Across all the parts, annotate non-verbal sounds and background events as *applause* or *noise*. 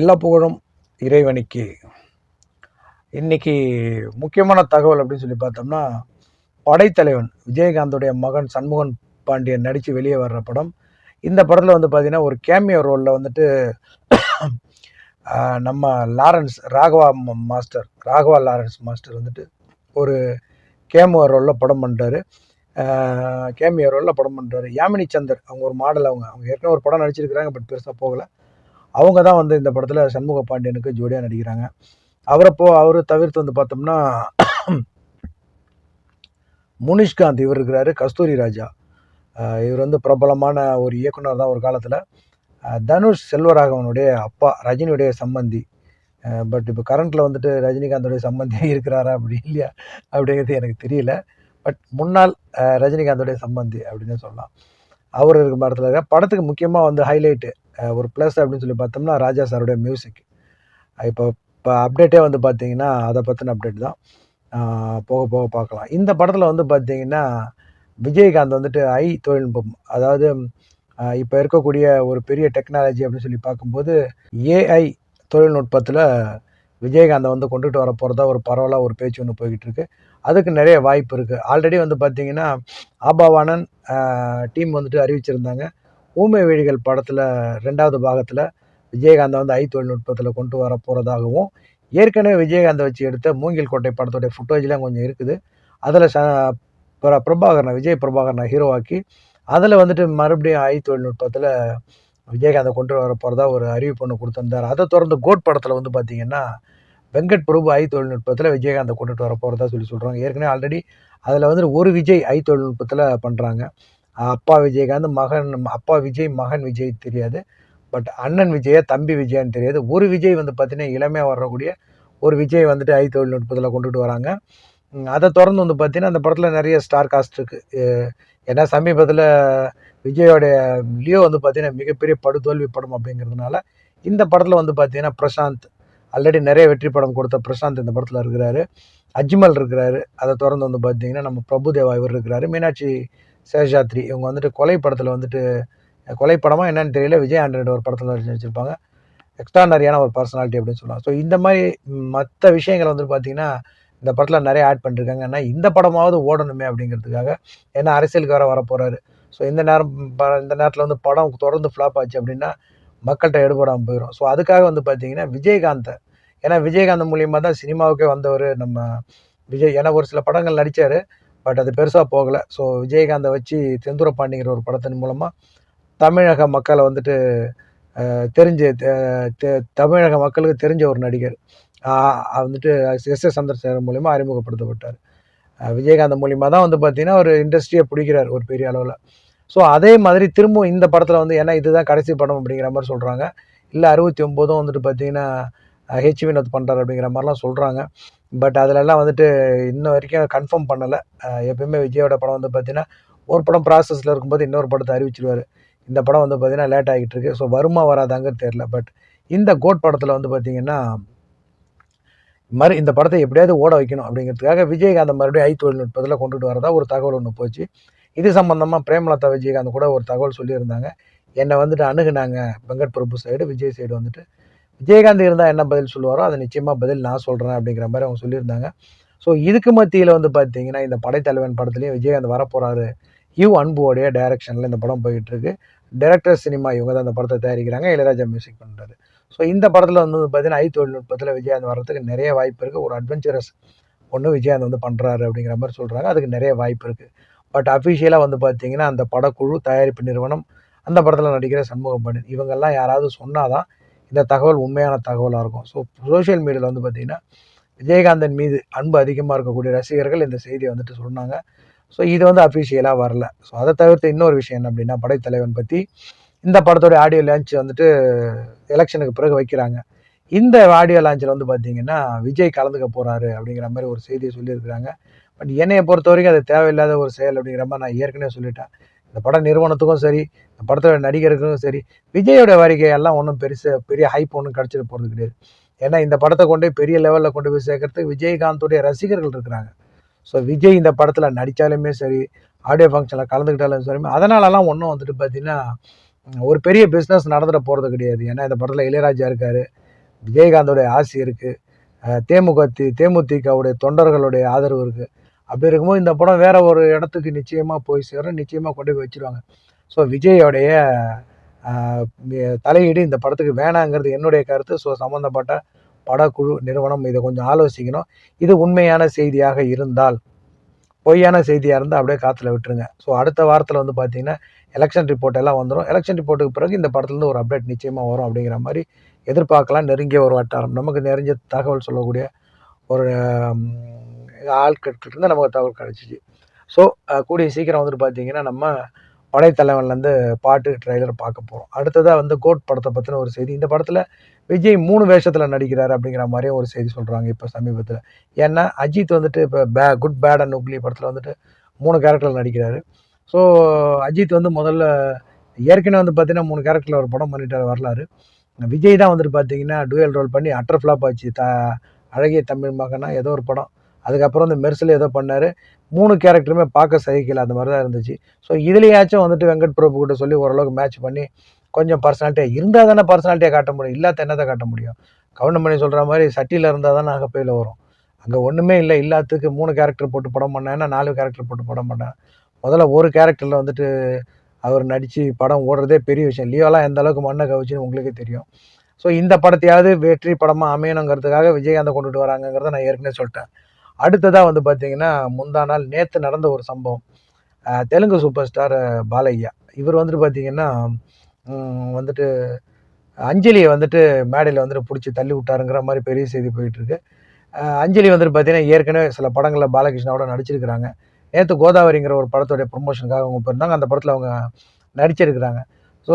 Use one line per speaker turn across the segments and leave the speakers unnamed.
எல்லா புகழும் இறைவனுக்கு. இன்னைக்கு முக்கியமான தகவல் அப்படின்னு சொல்லி பார்த்தோம்னா படைத்தலைவன் விஜயகாந்தோடைய மகன் சண்முகன் பாண்டியன் நடித்து வெளியே வர்ற படம். இந்த படத்தில் வந்து பார்த்தீங்கன்னா ஒரு கேமியோ ரோலில் வந்துட்டு நம்ம Lawrence Raghava master Raghava Lawrence master வந்துட்டு ஒரு கேமியோ ரோலில் படம் பண்ணுறாரு கேமியோ ரோலில் படம் பண்ணுறாரு யாமினி சந்தர் அவங்க ஒரு மாடல் அவங்க. அவங்க ஏற்கனவே ஒரு படம் நடிச்சிருக்கிறாங்க பட் பெருசாக போகலை. அவங்க தான் வந்து இந்த படத்தில் சண்முக பாண்டியனுக்கு ஜோடியாக நடிக்கிறாங்க. அவரை அவர் தவிர்த்து வந்து பார்த்தோம்னா முனிஷ்காந்த் இவர் இருக்கிறாரு கஸ்தூரி ராஜா. இவர் வந்து பிரபலமான ஒரு இயக்குனர் தான் ஒரு காலத்தில். தனுஷ் செல்வராகவனுடைய அப்பா ரஜினியுடைய சம்பந்தி. பட் இப்போ கரண்ட்டில் வந்துட்டு ரஜினிகாந்தோடைய சம்பந்தி *laughs* இருக்கிறாரா அப்படி இல்லையா? அப்படிங்கிறது எனக்கு தெரியல. பட் முன்னாள் ரஜினிகாந்தோடைய சம்பந்தி அப்படின்னு சொல்லலாம். அவர் இருக்கிற படத்தில் இருக்க படத்துக்கு முக்கியமாக வந்து ஹைலைட்டு ஒரு ப்ளஸ் அப்படின்னு சொல்லி பார்த்தோம்னா ராஜா சாருடைய மியூசிக் இப்போ இப்போ அப்டேட்டே வந்து பார்த்தீங்கன்னா அதை பற்றின அப்டேட் தான். போக போக பார்க்கலாம். இந்த படத்தில் வந்து பார்த்தீங்கன்னா விஜயகாந்த் வந்துட்டு ஐ தொழில்நுட்பம் அதாவது இப்போ இருக்கக்கூடிய ஒரு பெரிய டெக்னாலஜி அப்படின்னு சொல்லி பார்க்கும்போது ஏஐ தொழில்நுட்பத்தில் விஜயகாந்தை வந்து கொண்டுட்டு வர போகிறதா ஒரு பரவலாக ஒரு பேச்சு ஒன்று போய்கிட்டு இருக்கு அதுக்கு நிறைய வாய்ப்பு இருக்குது ஆல்ரெடி வந்து பார்த்தீங்கன்னா ஆபாவானன் டீம் வந்துட்டு அறிவிச்சிருந்தாங்க. ஊமை வேடிகள் படத்தில் ரெண்டாவது பாகத்தில் விஜயகாந்தை வந்து ஐ தொழில்நுட்பத்தில் கொண்டு வர போகிறதாகவும் ஏற்கனவே விஜயகாந்தை வச்சு எடுத்த மூங்கில் கோட்டை படத்தோடைய ஃபுட்டேஜ்லாம் கொஞ்சம் இருக்குது. அதில் ச பிரபாகரனை விஜய் பிரபாகரனை ஹீரோவாக்கி அதில் வந்துட்டு மறுபடியும் ஐ தொழில்நுட்பத்தில் விஜயகாந்தை கொண்டு வர போகிறதா ஒரு அறிவிப்பு ஒன்று கொடுத்துருந்தார். அதை தொடர்ந்து கோட் படத்தில் வந்து பார்த்தீங்கன்னா வெங்கட் பிரபு ஐ தொழில்நுட்பத்தில் விஜயகாந்தை கொண்டுட்டு வர போகிறதா சொல்லி சொல்கிறாங்க ஏற்கனவே ஆல்ரெடி அதில் வந்து ஒரு விஜய் ஐ தொழில்நுட்பத்தில் பண்ணுறாங்க அப்பா விஜயகாந்த் மகன் அப்பா விஜய் மகன் விஜய் தெரியாது. பட் அண்ணன் விஜயா தம்பி விஜயான்னு தெரியாது. ஒரு விஜய் வந்து பார்த்தீங்கன்னா இளமையாக வரக்கூடிய ஒரு விஜய் வந்துட்டு ஐ தொழில்நுட்பத்தில் கொண்டுட்டு வராங்க. அதை தொடர்ந்து வந்து பார்த்தீங்கன்னா அந்த படத்தில் நிறைய ஸ்டார் காஸ்ட் இருக்குது ஏன்னா சமீபத்தில் விஜயோடைய லியோ வந்து பார்த்தீங்கன்னா மிகப்பெரிய படுதோல்வி படம் அப்படிங்கிறதுனால இந்த படத்தில் வந்து பார்த்தீங்கன்னா பிரசாந்த் ஆல்ரெடி நிறைய வெற்றி படம் கொடுத்த பிரசாந்த் இந்த படத்தில் இருக்கிறாரு. அஜ்மல் இருக்கிறாரு. அதை தொடர்ந்து வந்து பார்த்தீங்கன்னா நம்ம பிரபுதேவா இவர் இருக்கிறாரு. மீனாட்சி சேஷாத்ரி இவங்க வந்துட்டு கொலை படத்தில் வந்துட்டு கொலை படமா என்னன்னு தெரியல. விஜய் ஆண்டனி ஒரு படத்தில் வச்சுருப்பாங்க எக்ஸ்ட்ரானரியான ஒரு பர்சனாலிட்டி அப்படின்னு சொல்லலாம். ஸோ இந்த மாதிரி மற்ற விஷயங்கள் வந்து பார்த்தீங்கன்னா இந்த படத்தில் நிறைய ஆட் பண்ணிருக்காங்க. ஆனால் இந்த படமாவது ஓடணுமே அப்படிங்கிறதுக்காக ஏன்னா அரசியலுக்கு வர வர போகிறாரு ஸோ இந்த நேரம் ப- இந்த நேரத்தில் வந்து படம் தொடர்ந்து ஃப்ளாப் ஆச்சு அப்படின்னா மக்கள்கிட்ட எடுபடாமல் போயிடும் ஸோ அதுக்காக வந்து பார்த்தீங்கன்னா விஜயகாந்தை. ஏன்னா விஜயகாந்த் மூலியமாக தான் சினிமாவுக்கே வந்தவர் நம்ம விஜய் ஏன்னா ஒரு சில படங்கள் நடித்தார் பட் அது பெருசாக போகலை. ஸோ விஜயகாந்தை வச்சு செந்தூர பாண்டிங்கிற ஒரு படத்தின் மூலமாக தமிழக மக்களை வந்துட்டு தெரிஞ்ச தெ- தமிழக மக்களுக்கு தெரிஞ்ச ஒரு நடிகர். வந்துட்டு எஸ் எஸ் சந்திரசேகர் மூலிமா அறிமுகப்படுத்தப்பட்டார். விஜயகாந்த் மூலிமா தான் வந்து பார்த்தீங்கன்னா ஒரு இண்டஸ்ட்ரியை பிடிக்கிறார் ஒரு பெரிய அளவில். ஸோ அதே மாதிரி திரும்பவும் இந்த படத்தில் வந்து ஏன்னா இதுதான் கடைசி படம் அப்படிங்கிற மாதிரி சொல்கிறாங்க இல்லை அறுபத்தி ஒம்போதும் வந்துட்டு பார்த்தீங்கன்னா ஹெச் வினோத் பண்ணுறாரு அப்படிங்கிற மாதிரிலாம் சொல்கிறாங்க பட் அதிலெல்லாம் வந்துட்டு இன்ன வரைக்கும் கன்ஃபார்ம் பண்ணலை. எப்பயுமே விஜயோட படம் வந்து பார்த்தீங்கன்னா ஒரு படம் ப்ராசஸில் இருக்கும்போது இன்னொரு படத்தை அறிவிச்சிருவார். இந்த படம் வந்து பார்த்தீங்கன்னா லேட் ஆகிட்டு இருக்கு. ஸோ வருமா வராதாங்கிறது தெரில பட் இந்த கோட் படத்தில் வந்து பார்த்தீங்கன்னா மறு இந்த படத்தை எப்படியாவது ஓட வைக்கணும் அப்படிங்கிறதுக்காக விஜயகாந்த் மறுபடியும் ஐ தொழில்நுட்பத்தில் கொண்டுட்டு வரதா ஒரு தகவல் ஒன்று போச்சு. இது சம்பந்தமாக பிரேமலதா விஜயகாந்த் கூட ஒரு தகவல் சொல்லியிருந்தாங்க. என்னை வந்துட்டு அணுகுனாங்க. வெங்கட் பிரபு சைடு விஜய் சைடு வந்துட்டு. விஜயகாந்த் இருந்தால் என்ன பதில் சொல்லுவாரோ அதை நிச்சயமாக பதில் நான் சொல்கிறேன் அப்படிங்கிற மாதிரி அவங்க சொல்லியிருந்தாங்க. ஸோ இதுக்கு மத்தியில் வந்து பார்த்தீங்கன்னா இந்த படைத்தலைவன் படத்துலேயும் விஜயகாந்த் வரப்போகிறாரு யூ அன்புவோடைய டைரக்ஷனில் இந்த படம் போயிட்டுருக்கு டைரக்டர் சினிமா இவங்க தான் இந்த படத்தை தயாரிக்கிறாங்க. இளையராஜா மியூசிக் பண்ணுறாரு ஸோ இந்த படத்தில் வந்து பார்த்தீங்கன்னா ஐ தொழில்நுட்பத்தில் விஜயாந்த் வர்றதுக்கு நிறைய வாய்ப்பு இருக்குது ஒரு அட்வென்ச்சரஸ் ஒன்று விஜயாந்த் வந்து பண்ணுறாரு அப்படிங்கிற மாதிரி சொல்கிறாங்க அதுக்கு நிறைய வாய்ப்பு இருக்குது பட் அஃபிஷியலாக வந்து பார்த்தீங்கன்னா அந்த படக்குழு தயாரிப்பு நிறுவனம் அந்த படத்தில் நடிக்கிற சண்முகம் பண்ணி இவங்கெல்லாம் யாராவது சொன்னால் தான் இந்த தகவல் உண்மையான தகவலாக இருக்கும். ஸோ சோஷியல் மீடியாவில் வந்து பார்த்திங்கன்னா விஜயகாந்தன் மீது அன்பு அதிகமாக இருக்கக்கூடிய ரசிகர்கள் இந்த செய்தியை வந்துட்டு சொன்னாங்க. ஸோ இது வந்து அஃபிஷியலாக வரல. ஸோ அதை தவிர்த்து இன்னொரு விஷயம் என்ன அப்படின்னா படைத்தலைவன் பற்றி இந்த படத்தோட ஆடியோ லான்ச் வந்துட்டு எலெக்ஷனுக்கு பிறகு வைக்கிறாங்க. இந்த ஆடியோ லான்ச்சில் வந்து பார்த்தீங்கன்னா விஜய் கலந்துக்க போகிறாரு அப்படிங்கிற மாதிரி ஒரு செய்தியை சொல்லியிருக்கிறாங்க. பட் என்னையை பொறுத்த வரைக்கும் அது தேவையில்லாத ஒரு செயல் அப்படிங்கிற மாதிரி நான் ஏற்கனவே சொல்லிட்டேன். இந்த பட நிறுவனத்துக்கும் சரி இந்த படத்தோட நடிகருக்கும் சரி விஜயோட வருகையெல்லாம் ஒன்றும் பெருசு பெரிய ஹைப் ஒன்றும் கிடச்சிட்டு போகிறது கிடையாது. ஏன்னா இந்த படத்தை கொண்டு போய் பெரிய லெவலில் கொண்டு போய் சேர்க்கறதுக்கு விஜயகாந்தோடைய ரசிகர்கள் இருக்கிறாங்க. ஸோ விஜய் இந்த படத்தில் நடித்தாலுமே சரி ஆடியோ ஃபங்க்ஷனில் கலந்துக்கிட்டாலும் சரி அதனாலலாம் ஒன்றும் வந்துட்டு பார்த்தீங்கன்னா ஒரு பெரிய பிஸ்னஸ் நடந்துட போகிறது கிடையாது. ஏன்னா இந்த படத்தில் இளையராஜா இருக்கார். விஜயகாந்தோடைய ஆசி இருக்குது தேமுக தி தேமுதிகவுடைய தொண்டர்களுடைய ஆதரவு இருக்குது அப்படி இருக்கும்போது இந்த படம் வேறு ஒரு இடத்துக்கு நிச்சயமாக போய் சேரும். நிச்சயமாக கொண்டு போய் வச்சுருவாங்க. ஸோ விஜயோடைய தலையீடு இந்த படத்துக்கு வேணாங்கிறது என்னுடைய கருத்து. ஸோ சம்மந்தப்பட்ட படக்குழு நிறுவனம் இதை கொஞ்சம் ஆலோசிக்கணும். இது உண்மையான செய்தியாக இருந்தால் பொய்யான செய்தியாக இருந்தால் அப்படியே காற்றுல விட்டுருங்க. ஸோ அடுத்த வாரத்தில் வந்து பார்த்திங்கன்னா எலெக்ஷன் ரிப்போர்ட் எல்லாம் வந்துடும் எலெக்ஷன் ரிப்போர்ட்டுக்கு பிறகு இந்த படத்துலேருந்து ஒரு அப்டேட் நிச்சயமாக வரும் அப்படிங்கிற மாதிரி எதிர்பார்க்கலாம் நெருங்கிய ஒரு வட்டாரம். நமக்கு நெறிஞ்ச தகவல் சொல்லக்கூடிய ஒரு ம், ஆட்கள்கிட்ட நமக்கு தகவல் கிடச்சிச்சு. ஸோ கூடிய சீக்கிரம் வந்துட்டு பார்த்தீங்கன்னா நம்ம படைத்தலைவன்லேருந்து பாட்டு ட்ரைலர் பார்க்க போகிறோம் அடுத்ததாக வந்து கோட் படத்தை பற்றின ஒரு செய்தி. இந்த படத்தில் விஜய் மூணு வேஷத்தில் நடிக்கிறார் அப்படிங்கிற மாதிரியும் ஒரு செய்தி சொல்கிறாங்க இப்போ சமீபத்தில். ஏன்னா அஜித் வந்துட்டு இப்போ பே குட் பேட் அண்ட் உக்லி படத்தில் வந்துட்டு மூணு கேரக்டரில் நடிக்கிறாரு. ஸோ அஜித் வந்து முதல்ல ஏற்கனவே வந்து பார்த்தீங்கன்னா மூணு கேரக்டரில் ஒரு படம் பண்ணிட்டார் வரலாறு. விஜய் தான் வந்துட்டு பார்த்தீங்கன்னா டுவெல் ரோல் பண்ணி அட்டர் ஃப்ளாப் ஆச்சு. த அழகிய தமிழ் மகனா ஏதோ ஒரு படம். அதுக்கப்புறம் வந்து மெர்சில் ஏதோ பண்ணார். மூணு கேரக்டருமே பார்க்க சகிக்கல அந்த மாதிரி தான் இருந்துச்சு. ஸோ இதுலேயாச்சும் வந்துட்டு வெங்கட் பிரபு கிட்ட சொல்லி ஓரளவுக்கு மேட்ச் பண்ணி கொஞ்சம் பர்சனாலிட்டியாக இருந்தால் தானே பர்சனாலிட்டியாக காட்ட முடியும். இல்லாத என்னத்தை காட்ட முடியும்? கவுண்டமணி சொல்கிற மாதிரி சட்டியில் இருந்தால் தானே அகப்பையில் வரும். அங்கே ஒன்றுமே இல்லை. இல்லாததுக்கு மூணு கேரக்டர் போட்டு படம் பண்ணேன்னா நாலு கேரக்டர் போட்டு படம் பண்ணேன். முதல்ல ஒரு கேரக்டரில் வந்துட்டு அவர் நடித்து படம் ஓடுறதே பெரிய விஷயம். லியோலாம் எந்த அளவுக்கு மண்ணை கவிச்சுன்னு உங்களுக்கே தெரியும். ஸோ இந்த படத்தையாவது வெற்றி படமாக அமையணுங்கிறதுக்காக விஜயகாந்தை கொண்டுட்டு வராங்கங்கிறத நான் ஏற்கனவே சொல்லிட்டேன். அடுத்ததாக வந்து பார்த்தீங்கன்னா முந்தா நாள் நேற்று நடந்த ஒரு சம்பவம். தெலுங்கு சூப்பர் ஸ்டார் பாலையா இவர் வந்துட்டு பார்த்தீங்கன்னா வந்துட்டு அஞ்சலியை வந்துட்டு மேடையில் வந்துட்டு பிடிச்சி தள்ளி விட்டாருங்கிற மாதிரி பெரிய செய்தி போயிட்டுருக்கு அஞ்சலி வந்துட்டு பார்த்தீங்கன்னா ஏற்கனவே சில படங்களில் பாலகிருஷ்ணாவோட நடிச்சிருக்கிறாங்க. நேற்று கோதாவரிங்கிற ஒரு படத்தோடைய ப்ரொமோஷனுக்காக அவங்க போயிருந்தாங்க. அந்த படத்தில் அவங்க நடிச்சிருக்கிறாங்க. ஸோ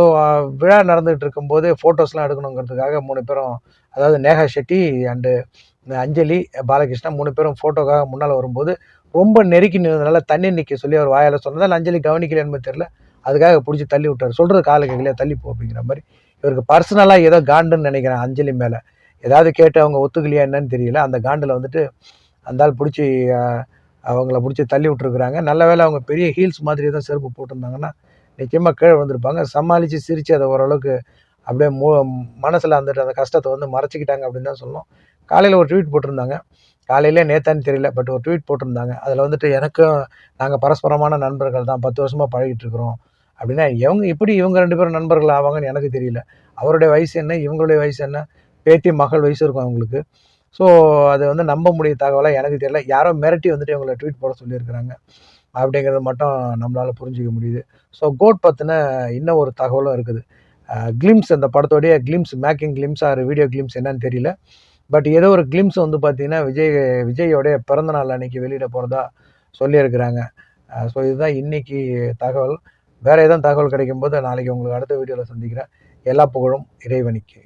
விழா நடந்துகிட்டு இருக்கும்போது ஃபோட்டோஸ்லாம் எடுக்கணுங்கிறதுக்காக மூணு பேரும் அதாவது நேஹா ஷெட்டி அண்டு அஞ்சலி பாலகிருஷ்ணா மூணு பேரும் ஃபோட்டோக்காக முன்னால் வரும்போது ரொம்ப நெருக்கி நின்றதுனால தண்ணி நிற்க சொல்லி அவர் வாயால் சொன்னதால் அஞ்சலி கவனிக்கல என்பது தெரியல. அதுக்காக பிடிச்சி தள்ளி விட்டார். சொல்கிறது கால கேட்கலையே தள்ளி போ அப்படிங்கிற மாதிரி. இவருக்கு பர்சனலாக ஏதோ காண்டுன்னு நினைக்கிறேன் அஞ்சலி மேலே. ஏதாவது கேட்டு அவங்க ஒத்துக்கலையா என்னன்னு தெரியல. அந்த காண்டில் வந்துட்டு அந்த ஆள் பிடிச்சி அவங்கள பிடிச்சி தள்ளி விட்டுருக்குறாங்க. நல்ல வேளை அவங்க பெரிய ஹீல்ஸ் மாதிரி தான் செருப்பு போட்டிருந்தாங்கன்னா நிச்சயமாக கீழே வந்திருப்பாங்க சமாளித்து சிரித்து அதை ஓரளவுக்கு அப்படியே மோ மனசில் அந்த அந்த கஷ்டத்தை வந்து மறைச்சிக்கிட்டாங்க அப்படின்னு தான் சொல்லணும். காலையில் ஒரு ட்வீட் போட்டிருந்தாங்க. காலையிலே நேத்தான்னு தெரியல பட் ஒரு ட்வீட் போட்டிருந்தாங்க. அதில் வந்துட்டு எனக்கும் நாங்கள் பரஸ்பரமான நண்பர்கள் தான் பத்து வருஷமாக பழகிட்டு இருக்கிறோம். அப்படின்னா இவங்க எப்படி இவங்க ரெண்டு பேரும் நண்பர்கள் ஆவாங்கன்னு எனக்கு தெரியல. அவருடைய வயசு என்ன இவங்களுடைய வயசு என்ன பேத்தி மகள் வயசு இருக்கும் அவங்களுக்கு. ஸோ அது வந்து நம்ப முடிய தகவலாக எனக்கு தெரியல. யாரோ மிரட்டி வந்துட்டு இவங்களை ட்வீட் போட சொல்லியிருக்கிறாங்க. அப்படிங்கிறது மட்டும் நம்மளால் புரிஞ்சிக்க முடியுது. ஸோ கோட் பற்றின இன்னும் ஒரு தகவலும் இருக்குது. கிளிம்ஸ் அந்த படத்தோடைய glimpse making glimpse or video glimpse என்னன்னு தெரியல. பட் ஏதோ ஒரு கிளிம்ஸ் வந்து பார்த்தீங்கன்னா விஜய் விஜயோடைய பிறந்தநாள் அன்னைக்கு வெளியிட போகிறதா சொல்லியிருக்கிறாங்க. ஸோ இதுதான் இன்னைக்கு தகவல். வேறு எதுவும் தகவல் கிடைக்கும் போது நாளைக்கு உங்களுக்கு அடுத்த வீடியோவில் சந்திக்கிறேன். எல்லா புகழும் இறைவனிக்கு.